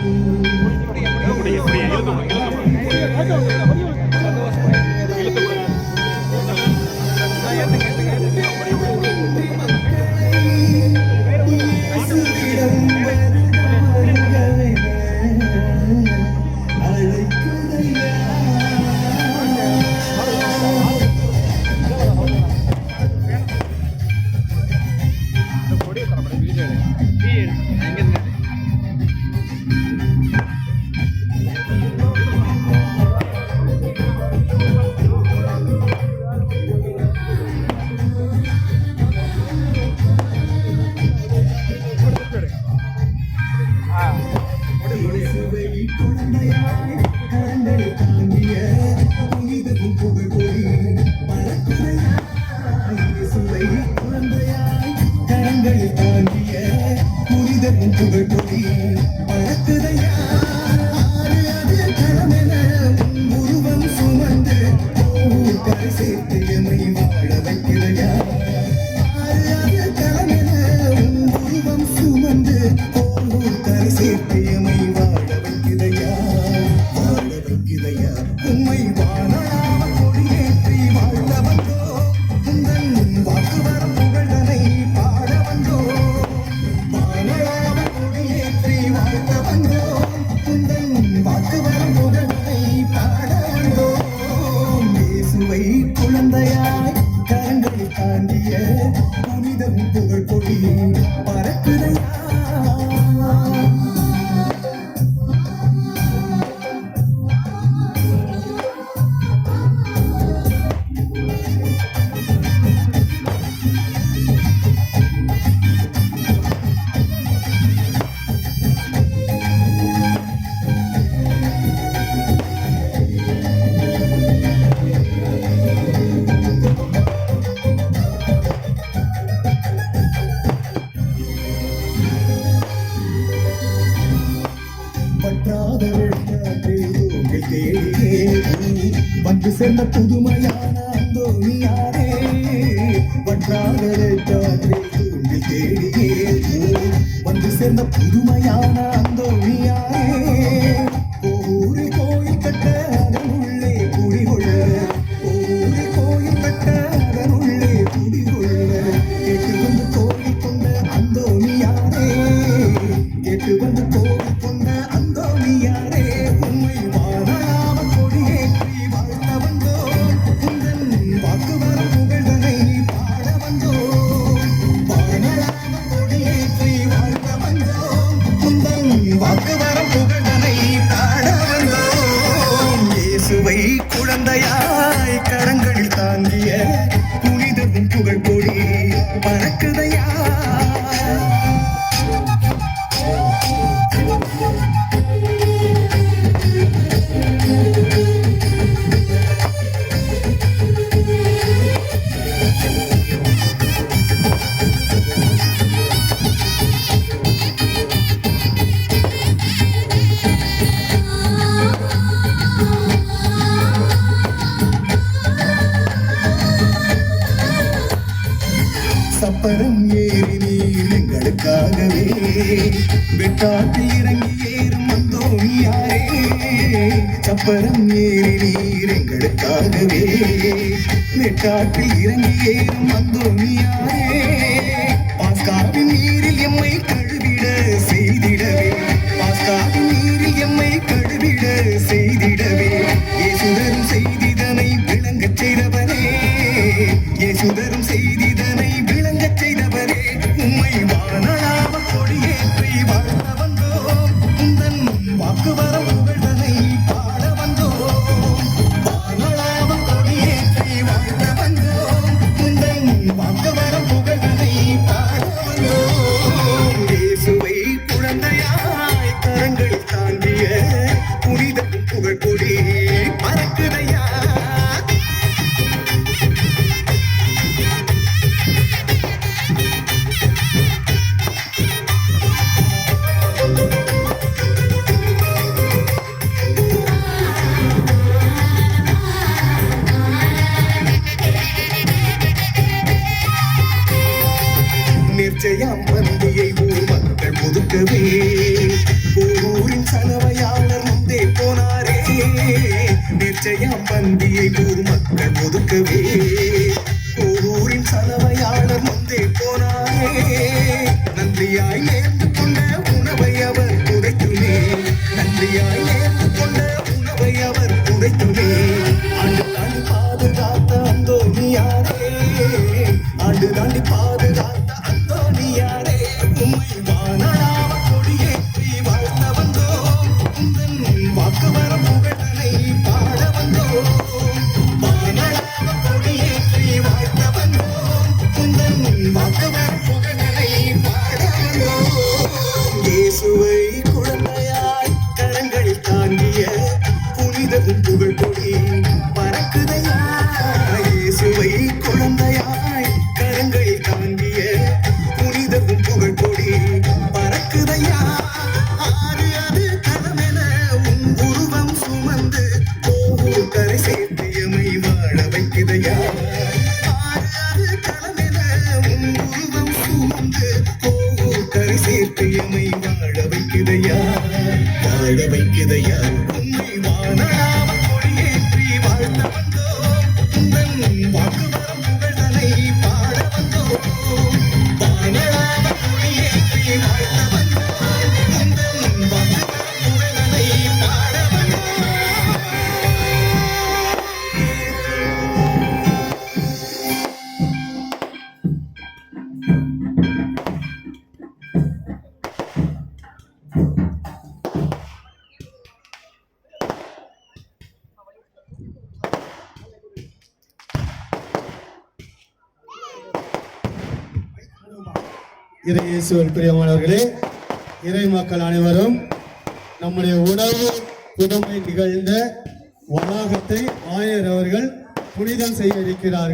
முடியும் முடியும் நின்று விட்டு அந்த புதுமையான அந்தோனியாரே வற்றாதலை காற்றே தூண்டி தேடியே வந்து சேர்ந்த புதுமையான கரங்களில் தாங்கிய புனிதரின் புகழ் பொடி. பறக்குதை உனக்காகவே வெட்டாட்டு இறங்கி ஏறும் மந்தோமியாரே சப்பரம் ஏறி நீர் எங்களுக்காகவே வெட்டாட்டு இறங்கி ஏறும் மந்தோமியாரே பாஸ்காவின் நீரில் எம்மை கழுவிட செய்திடவே. பாஸ்காவின் நீரில் எம்மை கழு நிச்சயம் பந்தியை ஊர் மக்கள் ஒதுக்கவே. இயேசுவை குழந்தையாய் கரங்களில் தாங்கிய புனிதவும் புகழ் கொடி பறக்குதையா இயேசுவை குழந்தையாய் கரங்களில் தாங்கிய புனிதவும் புகழ் கொடி பறக்குதையா ஆறு அது களமென உன் உருவம் சுமந்து ஓ கரை சேர்த்தியமை வாழ வைக்குதையா ஆறு அது களமென உன் உருவம் சுமந்து வாழ வைக்குதையா உன்னை வானளாவ இறை இயேசுவில் பிரியமானவர்களே இறை மக்கள் அனைவரும் நம்முடைய உணவு புதுமை நிகழ்ந்த வளாகத்தை ஆயர் அவர்கள் புனிதம் செய்ய இருக்கிறார்கள்.